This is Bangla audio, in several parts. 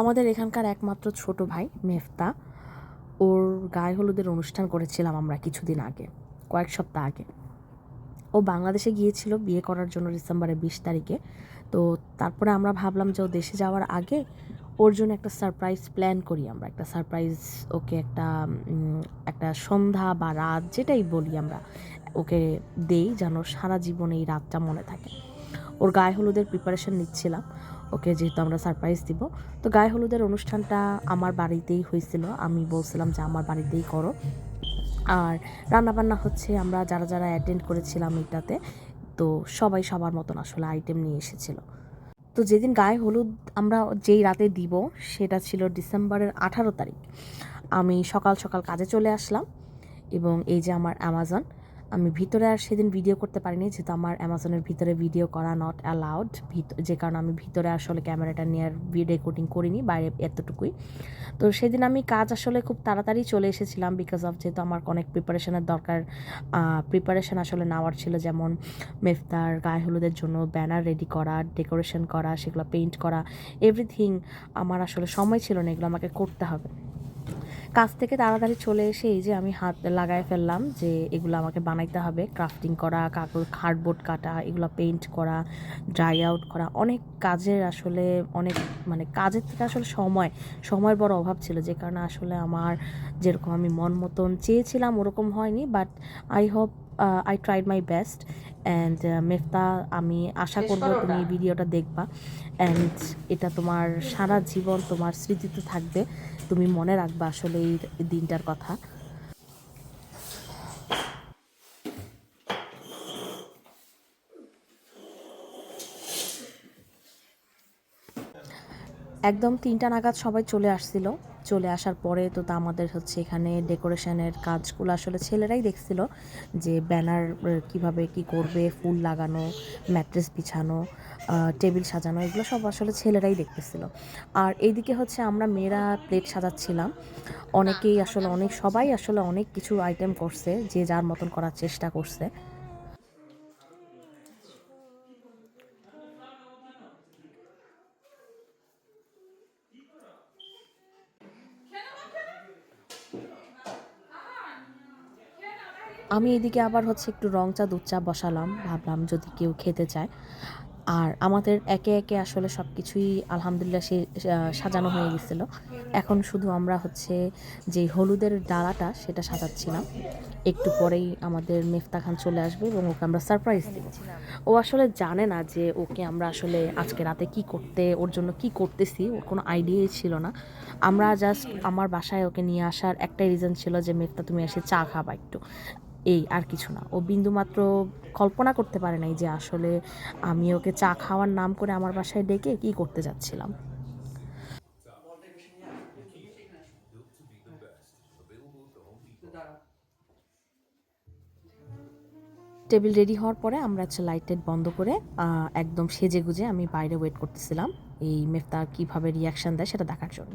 আমাদের এখানকার একমাত্র ছোট ভাই মেফতা। ওর গায়ে হলুদের অনুষ্ঠান করেছিলাম আমরা কিছুদিন আগে, কয়েক সপ্তাহ আগে। ও বাংলাদেশে গিয়েছিল বিয়ে করার জন্য ডিসেম্বরের বিশ তারিখে। তো তারপরে আমরা ভাবলাম যে ও দেশে যাওয়ার আগে ওর জন্য একটা সারপ্রাইজ প্ল্যান করি আমরা। একটা সারপ্রাইজ, ওকে একটা একটা সন্ধ্যা বা রাত যেটাই বলি আমরা, ওকে দেই যেন সারা জীবন এই রাতটা মনে থাকে। ওর গায়ে হলুদের প্রিপারেশন নিচ্ছিলাম। ওকে যেহেতু আমরা সারপ্রাইজ দিব। তো গায়ে হলুদের অনুষ্ঠানটা আমার বাড়িতেই হয়েছিল। আমি বলছিলাম যে আমার বাড়িতেই করো। আর রান্নাবান্না হচ্ছে আমরা যারা যারা অ্যাটেন্ড করেছিলাম এটাতে, তো সবাই সবার মতন আসলে আইটেম নিয়ে এসেছিল। তো যেদিন গায়ে হলুদ আমরা যেই রাতে দিব, সেটা ছিল ডিসেম্বরের আঠারো তারিখ। আমি সকাল সকাল কাজে চলে আসলাম এবং এই যে আমার অ্যামাজন আমি ভিতরে আর সেদিন ভিডিও করতে পারিনি, যেহেতু আমার অ্যামাজনের ভিতরে ভিডিও করা নট অ্যালাউড যে কারণে আমি ভিতরে আসলে ক্যামেরাটা নিয়ে আর রেকর্ডিং করিনি, বাইরে এতটুকুই। তো সেদিন আমি কাজ আসলে খুব তাড়াতাড়ি চলে এসেছিলাম বিকজ অফ যেহেতু আমার অনেক প্রিপারেশনের দরকার প্রিপারেশন আসলে নেওয়ার ছিল, যেমন মেফতার, গায়ে হলুদের জন্য ব্যানার রেডি করা ডেকোরেশন করা, সেগুলো পেইন্ট করা এভরিথিং আমার আসলে সময় ছিল না, এগুলো আমাকে করতে হবে। কাজ থেকে তাড়াতাড়ি চলে এসে এই যে আমি হাত লাগায় ফেললাম যে এগুলো আমাকে বানাইতে হবে। ক্রাফটিং করা, কাগজ কার্ডবোর্ড কাটা, এগুলো পেইন্ট করা ড্রাই আউট করা। অনেক কাজের আসলে, অনেক মানে কাজের থেকে আসলে সময়, সময়ের বড় অভাব ছিল। যে কারণে আসলে আমার যেরকম আমি মন মতন চেয়েছিলাম ওরকম হয়নি। But I hope I tried my best and Mefta আমি আশা করব তুমি এই ভিডিওটা দেখবা। অ্যান্ড এটা তোমার সারা জীবন তোমার স্মৃতিতে থাকবে। তুমি মনে রাখবা আসলে এই দিনটার কথা। একদম তিনটা নাগাদ সবাই চলে আসছিল। চলে আসার পরে তো আমাদের হচ্ছে এখানে ডেকোরেশনের কাজগুলো আসলে ছেলেরাই দেখছিল যে ব্যানার কীভাবে কি করবে, ফুল লাগানো ম্যাট্রেস বিছানো টেবিল সাজানো, এগুলো সব আসলে ছেলেরাই দেখতেছিল। আর এইদিকে হচ্ছে আমরা মেয়েরা প্লেট সাজাচ্ছিলাম। অনেকেই আসলে অনেক, সবাই আসলে অনেক কিছু আইটেম করছে যে যার মতন করার চেষ্টা করছে। আমি এদিকে আবার হচ্ছে একটু রং চা দুধ চা বসালাম, ভাবলাম যদি কেউ খেতে চায়। আর আমাদের একে একে আসলে সব কিছুই আলহামদুলিল্লাহ সে সাজানো হয়ে গেছিল। এখন শুধু আমরা হচ্ছে যে হলুদের ডালাটা সেটা সাজাচ্ছিলাম। একটু পরেই আমাদের মেফতা খান চলে আসবে এবং ওকে আমরা সারপ্রাইজ দিব। ও আসলে জানে না যে ওকে আমরা আসলে আজকে রাতে কি করতে, ওর জন্য কি করতেছি, ওর কোনো আইডিয়াই ছিল না। আমরা জাস্ট আমার বাসায় ওকে নিয়ে আসার একটাই রিজন ছিল যে, মেফতা তুমি এসে চা খাবা একটু। এই আর কিছু না। ও বিন্দুমাত্র কল্পনা করতে পারে নাই যে আসলে আমি ওকে চা খাওয়ার নাম করে আমার বাসায় ডেকে কি করতে যাচ্ছিলাম। টেবিল রেডি হওয়ার পরে আমরা হচ্ছে লাইট টাইট বন্ধ করে একদম সেজে গুজে আমি বাইরে ওয়েট করতেছিলাম। এই মেফতার কীভাবে রিয়াকশান দেয় সেটা দেখার জন্য।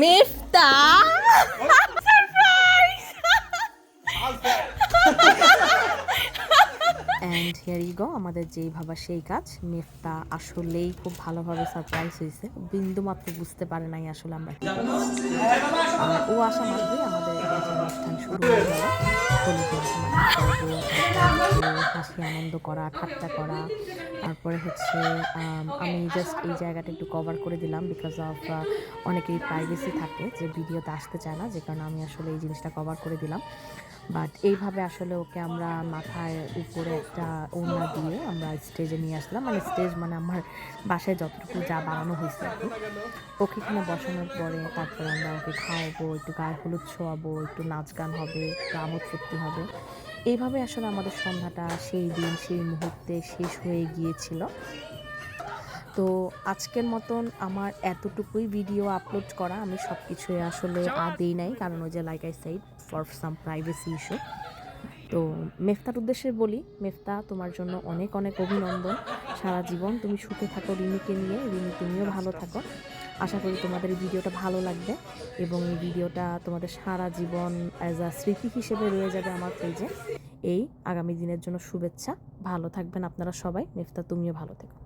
Mefta and here you go আমাদের যেই ভাবা সেই কাজ। মেফতা আসলেই খুব ভালোভাবে সারপ্রাইজ হয়েছে। বিন্দু মাত্র বুঝতে পারে নাই আসলে আমরা ও আসা মাত্রই আমাদের অনুষ্ঠান শুরু হাসি আনন্দ করা, ঠাট্টা করা। তারপরে হচ্ছে, আমি জাস্ট এই জায়গাটা একটু কভার করে দিলাম বিকজ অফ অনেকেই প্রাইভেসি থাকে যে ভিডিওতে আসতে চায় না, যে কারণে আমি আসলে এই জিনিসটা কভার করে দিলাম। বাট এইভাবে আসলে ওকে আমরা মাথায় উপরে একটা ওড়না দিয়ে আমরা স্টেজে নিয়ে আসলাম। মানে স্টেজ মানে আমার বাসায় যতটুকু যা বানানো হয়েছে আর ওকে এখানে বসানোর পরে তারপরে আমরা ওকে খাওয়াবো, একটু গায়ে হলুদ ছোয়াবো একটু নাচ গান হবে, একটু আমোদ ফুর্তি হবে। এইভাবে আসলে আমাদের সন্ধ্যাটা সেই দিন, সেই মুহূর্তে শেষ হয়ে গিয়েছিল। তো আজকের মতন আমার এতটুকুই ভিডিও আপলোড করা। আমি সব কিছুই আসলে আর দিই নাই, কারণ ওই যে like I side for some privacy issue তো মেফতার উদ্দেশ্যে বলি, মেফতা, তোমার জন্য অনেক অনেক অভিনন্দন। সারা জীবন তুমি সুখে থাকো রিমিকে নিয়ে, রিমি তুমিও ভালো থাকো। আশা করি তোমাদের এই ভিডিওটা ভালো লাগবে এবং এই ভিডিওটা তোমাদের সারা জীবন অ্যাজ আ স্মৃতি হিসেবে রয়ে যাবে আমার পেজে এই আগামী দিনের জন্য শুভেচ্ছা, ভালো থাকবেন আপনারা সবাই, মেফতা তুমিও ভালো থেকো।